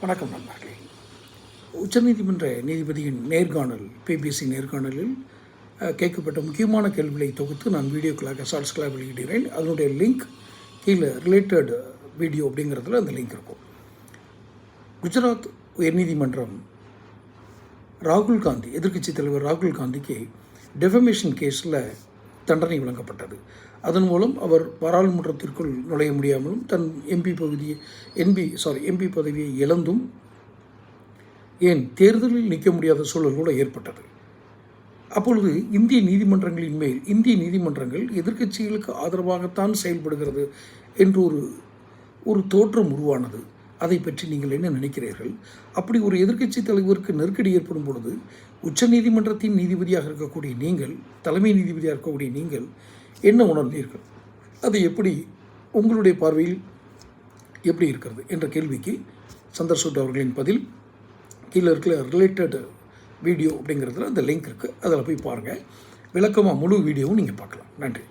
வணக்கம் நண்பர்களே. உச்சநீதிமன்ற நீதிபதியின் நேர்காணல் பிபிசி நேர்காணலில் கேட்கப்பட்ட முக்கியமான கேள்விகளை தொகுத்து நான் வீடியோக்களாக ஷார்ட்ஸ்களாக வெளியிடுகிறேன். அதனுடைய லிங்க் கீழே ரிலேட்டட் வீடியோ அப்படிங்கிறதுல அந்த லிங்க் இருக்கும். குஜராத் உயர்நீதிமன்றம் ராகுல் காந்தி எதிர்க்கட்சி தலைவர் ராகுல் காந்திக்கு டெஃபமேஷன் கேஸில் தண்டனை வழங்கப்பட்டது. அதன் மூலம் அவர் பாராளுமன்றத்திற்குள் நுழைய முடியாமலும் தன் எம்பி பகுதியை எம்பி சாரி எம்பி பதவியை இழந்தும் ஏன் தேர்தலில் நிற்க முடியாத சூழல் கூட ஏற்பட்டது. அப்பொழுது இந்திய நீதிமன்றங்களின் மேல் இந்திய நீதிமன்றங்கள் எதிர்க்கட்சிகளுக்கு ஆதரவாகத்தான் செயல்படுகிறது என்று ஒரு ஒரு தோற்றம் உருவானது. அதை பற்றி நீங்கள் என்ன நினைக்கிறீர்கள்? அப்படி ஒரு எதிர்க்கட்சி தலைவருக்கு நெருக்கடி ஏற்படும் பொழுது உச்ச நீதிமன்றத்தின் நீதிபதியாக இருக்கக்கூடிய நீங்கள் தலைமை நீதிபதியாக இருக்கக்கூடிய நீங்கள் என்ன உணர்ந்தீர்கள்? அது எப்படி உங்களுடைய பார்வையில் எப்படி இருக்கிறது என்ற கேள்விக்கு சந்தர்சூட் அவர்களின் பதில் கீழே இருக்கிற ரிலேட்டட் வீடியோ அப்படிங்கிறதுல அந்த லிங்க் இருக்குது அதில் போய் பாருங்கள் விளக்கமாக முழு வீடியோவும் நீங்கள் பார்க்கலாம். நன்றி.